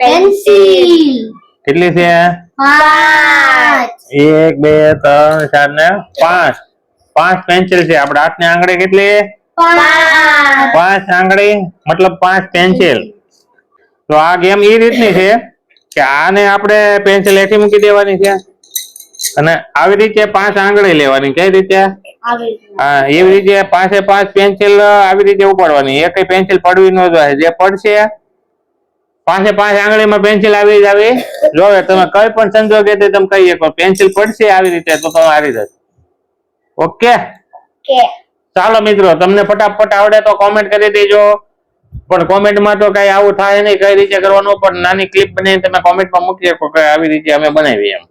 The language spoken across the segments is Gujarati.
પેન્સિલ કેટલી છે? પાંચ. એક બે ત્રણ ચાર ને પાંચ. પાંચ પેન્સિલ છે. આપણે ની આંગળી કેટલી? પાંચ. આંગળી? મતલબ પાંચ પેન્સિલ તો આ ગેમ એ રીતની છે કે આને આપણે પેન્સિલ હેઠી મૂકી દેવાની છે. અને આવી રીતે પાંચ આંગળી લેવાની. કઈ રીતે? હા એવી રીતે પાંચે પાંચ પેન્સિલ આવી રીતે ઉપાડવાની. એક પેન્સિલ પડવી ન જોઈએ. જે પડશે પાંચે પાંચ આંગળીમાં પેન્સિલ આવી જ આવી જોવે તમે કઈ પણ સંજોગે તે તમે કહી શકો. પેન્સિલ પડશે આવી રીતે તો તમે આવી જશે. ઓકે? ચાલો મિત્રો તમને ફટાફટ આવડે તો કોમેન્ટ કરી દેજો. પણ કોમેન્ટમાં તો કઈ આવું થાય નહીં કઈ રીતે કરવાનું પણ નાની ક્લિપ બનાવીને તમે કોમેન્ટમાં મૂકી શકો કે આવી રીતે અમે બનાવી એમ.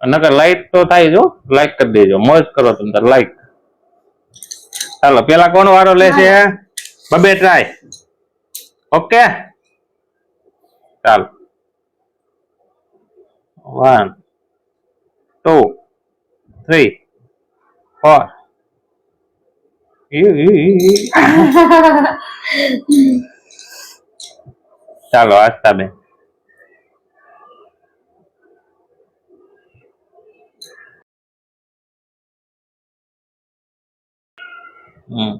નકર લાઈક તો થાય જો લાઈક કરી દેજો. મોજ કરો તમે લાઈક ચાલો પેલા કોણ વારો લેશે? બબે ટ્રાય ઓકે? ચાલો. વન ટુ થ્રી ફોર ચાલો આસ્તા બેન. હમ.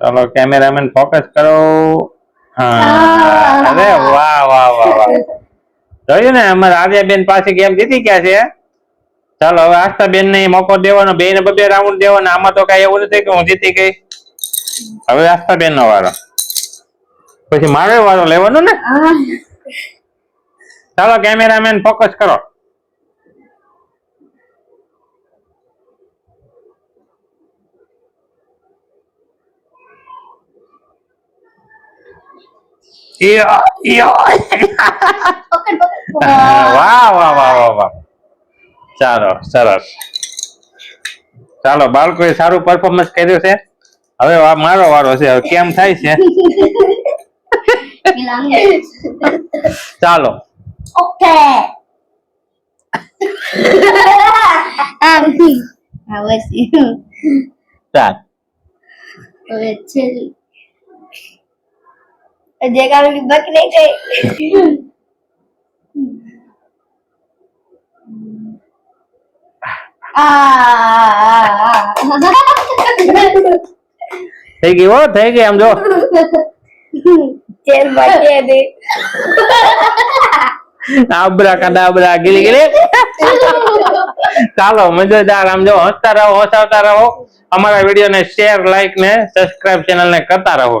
ચાલો કેમેરામેન ફોકસ કરો હા અરે વાહ વાહ વાહ વાહ જોયું ને અમારે આર્યાબેન પાસે ગેમ જીતી ગયા છે ચાલો હવે આસ્થા બેન ને મોકો દેવાનો બે ને બબે રાઉન્ડ દેવાનો. આમાં તો કઈ એવું નથી કે હું જીતી ગઈ. હવે આસ્થા બેન નો વારો. પછી મારે વારો લેવાનો ને? ચાલો કેમેરામેન ફોકસ કરો. વાહ વાહ વાહ ચાલો સરસ. ચાલો બાળકોએ સારું પરફોર્મન્સ કર્યું છે. હવે આ મારો વારો છે હવે કેમ થાય છે? ચાલો. ઓકે. ચાલ. હવે છેલ્લી. જે કારણ બક નહીં ગઈ થઈ ગઈ હો થઈ ગઈ આમ જો. બાકી દે આબરા ગીલી ગીલી. ચાલો મજેદાર આમ જો હસતા રહો હસાવતા રહો. અમારા વીડિયો ને શેર લાઈક ને સબસ્ક્રાઇબ ચેનલ ને કરતા રહો.